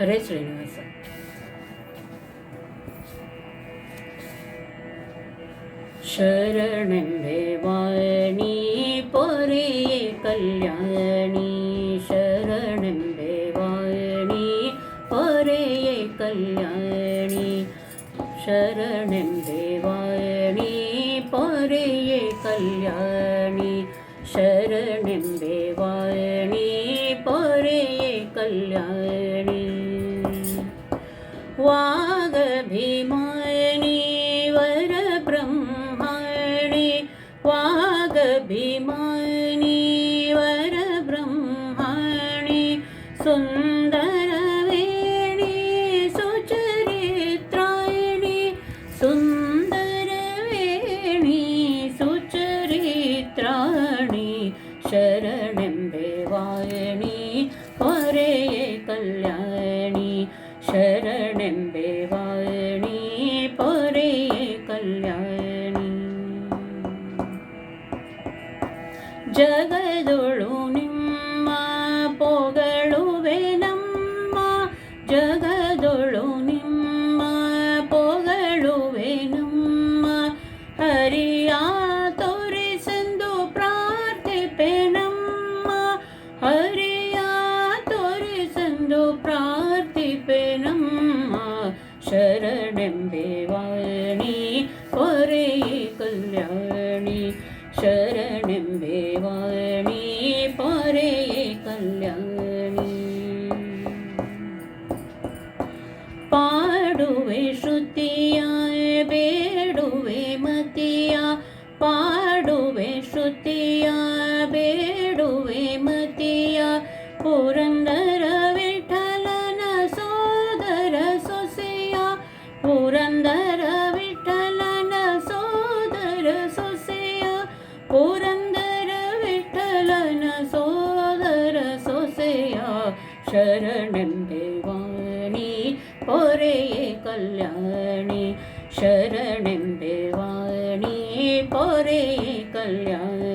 ஹரே ஸ்ரீனிவாசன் शरणम्भे वाणी परे कल्याणी शरणम्भे वाणी परे कल्याणी शरणम्भे वाणी परे कल्याणी शरणम्भे वाणी परे कल्याणी വാഗഭിമാണി വരബ്രഹ്മണി. വാഗഭിമാണി വരബ്രഹ്മണി. സുന്ദരവേണി സുചരിത്രായണി. സുന്ദരവേണി സുചരിത്രാണി ശരണെമ്പെ വായണി ഒരേ കല്യാണി. ശരണെമ്പേ വായണി പൊരേ കല്യാണി. ജഗതൊഴു നിമ്മ പൊകളുവേ നമ്മ. ജഗതൊഴു നിമ്മ പൊകളുവേ നമ്മ. ഹരിയ തോരിസെന്തു പ്രാർത്ഥിപ്പേ നമ്മ. ഹരിയ തോരിസെന്തു പ്രാർത്ഥിപ്പേ ശരണമ്പെ വാണി ഒരേ കല്യാണി. ശരണമ്പെ വാണി പരേ കല്യാണി. പാടുവേ ശ്രുതിയ ബേടുവേ മതിയ. പാടുവേ ശ്രുതിയ ബേടുവേ മതിയ. പുരങ്ക ശരണന്റെ വാണി പൊരയെ കല്യാണി. ശരണന്റെ വാണി പൊരയെ കല്യാണി.